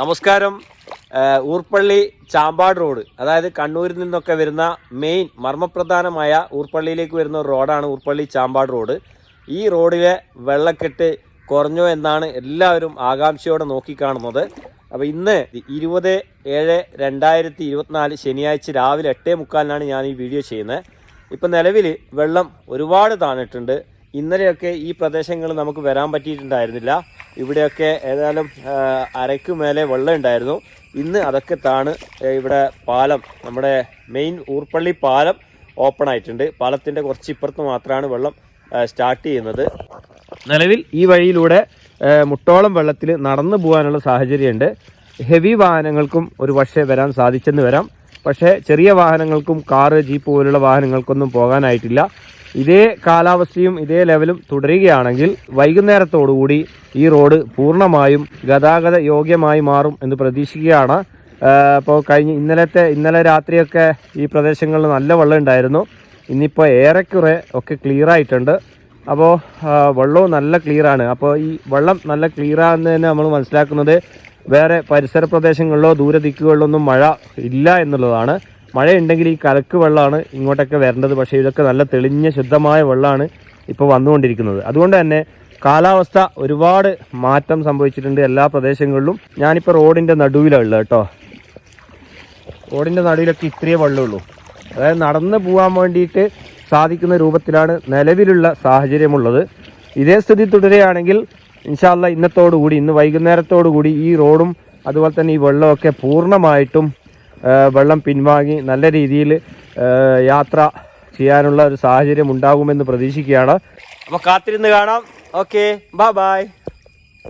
നമസ്കാരം. ഊർപ്പള്ളി ചാമ്പാട് റോഡ്. അതായത് കണ്ണൂരിൽ നിന്നൊക്കെ വരുന്ന മെയിൻ മർമ്മപ്രധാനമായ ഊർപ്പള്ളിയിലേക്ക് വരുന്ന റോഡാണ് ഊർപ്പള്ളി ചാമ്പാട് റോഡ്. ഈ റോഡിലെ വെള്ളക്കെട്ട് കുറഞ്ഞോ എന്നാണ് എല്ലാവരും ആകാംക്ഷയോടെ നോക്കിക്കാണുന്നത്. അപ്പോൾ ഇന്ന് ഇരുപത് ഏഴ് രണ്ടായിരത്തി ഇരുപത്തിനാല് ശനിയാഴ്ച രാവിലെ എട്ടേ മുക്കാലിനാണ് ഞാൻ ഈ വീഡിയോ ചെയ്യുന്നത്. ഇപ്പം നിലവിൽ വെള്ളം ഒരുപാട് താണിട്ടുണ്ട്. ഇന്നലെയൊക്കെ ഈ പ്രദേശങ്ങളിൽ നമുക്ക് വരാൻ പറ്റിയിട്ടുണ്ടായിരുന്നില്ല. ഇവിടെയൊക്കെ ഏതായാലും അരയ്ക്കു മേലെ വെള്ളം ഉണ്ടായിരുന്നു. ഇന്ന് അതൊക്കെ താണ് ഇവിടെ പാലം നമ്മുടെ മെയിൻ ഊർപ്പള്ളി പാലം ഓപ്പൺ ആയിട്ടുണ്ട്. പാലത്തിന്റെ കുറച്ച് ഇപ്പുറത്ത് മാത്രമാണ് വെള്ളം സ്റ്റാർട്ട് ചെയ്യുന്നത്. നിലവിൽ ഈ വഴിയിലൂടെ മുട്ടോളം വെള്ളത്തിൽ നടന്നു പോകാനുള്ള സാഹചര്യമുണ്ട്. ഹെവി വാഹനങ്ങൾക്കും ഒരു പക്ഷേ വരാൻ സാധിച്ചെന്ന് വരാം. പക്ഷേ ചെറിയ വാഹനങ്ങൾക്കും കാറ് ജീപ്പ് പോലുള്ള വാഹനങ്ങൾക്കൊന്നും പോകാനായിട്ടില്ല. ഇതേ കാലാവസ്ഥയും ഇതേ ലെവലും തുടരുകയാണെങ്കിൽ വൈകുന്നേരത്തോടുകൂടി ഈ റോഡ് പൂർണമായും ഗതാഗത യോഗ്യമായി മാറും എന്ന് പ്രതീക്ഷിക്കുകയാണ്. ഇപ്പോൾ കഴിഞ്ഞ ഇന്നലത്തെ ഇന്നലെ രാത്രിയൊക്കെ ഈ പ്രദേശങ്ങളിൽ നല്ല വെള്ളം ഉണ്ടായിരുന്നു. ഇന്നിപ്പോൾ ഏറെക്കുറെ ഒക്കെ ക്ലിയർ ആയിട്ടുണ്ട്. അപ്പോൾ വെള്ളവും നല്ല ക്ലിയറാണ് അപ്പോൾ ഈ വെള്ളം നല്ല ക്ലിയർ തന്നെ നമ്മൾ മനസ്സിലാക്കുന്നത് വേറെ പരിസര പ്രദേശങ്ങളിലോ ദൂരദിക്കുകളിലൊന്നും മഴ ഇല്ല എന്നുള്ളതാണ്. മഴയുണ്ടെങ്കിൽ ഈ കലക്ക് വെള്ളമാണ് ഇങ്ങോട്ടൊക്കെ വരേണ്ടത്. പക്ഷേ ഇതൊക്കെ നല്ല തെളിഞ്ഞ ശുദ്ധമായ വെള്ളമാണ് ഇപ്പോൾ വന്നുകൊണ്ടിരിക്കുന്നത്. അതുകൊണ്ട് തന്നെ കാലാവസ്ഥ ഒരുപാട് മാറ്റം സംഭവിച്ചിട്ടുണ്ട് എല്ലാ പ്രദേശങ്ങളിലും. ഞാനിപ്പോൾ റോഡിന്റെ നടുവിലാണ് ഉള്ളത് കേട്ടോ. റോഡിന്റെ നടുവിലൊക്കെ ഇത്രയേ വെള്ളമുള്ളൂ അതായത് നടന്ന് പോകാൻ വേണ്ടിയിട്ട് സാധിക്കുന്ന രൂപത്തിലാണ് നിലവിലുള്ള സാഹചര്യമുള്ളത്. ഇതേ സ്ഥിതി തുടരുകയാണെങ്കിൽ ഇൻഷാല്ല ഇന്നത്തോടുകൂടി ഇന്ന് വൈകുന്നേരത്തോടുകൂടി ഈ റോഡും അതുപോലെ തന്നെ ഈ വെള്ളമൊക്കെ പൂർണമായിട്ടും വെള്ളം പിൻവാങ്ങി നല്ല രീതിയിൽ യാത്ര ചെയ്യാനുള്ള ഒരു സാഹചര്യം ഉണ്ടാകുമെന്ന് പ്രതീക്ഷിക്കുകയാണ്. അപ്പോൾ കാത്തിരുന്ന് കാണാം. Okay bye bye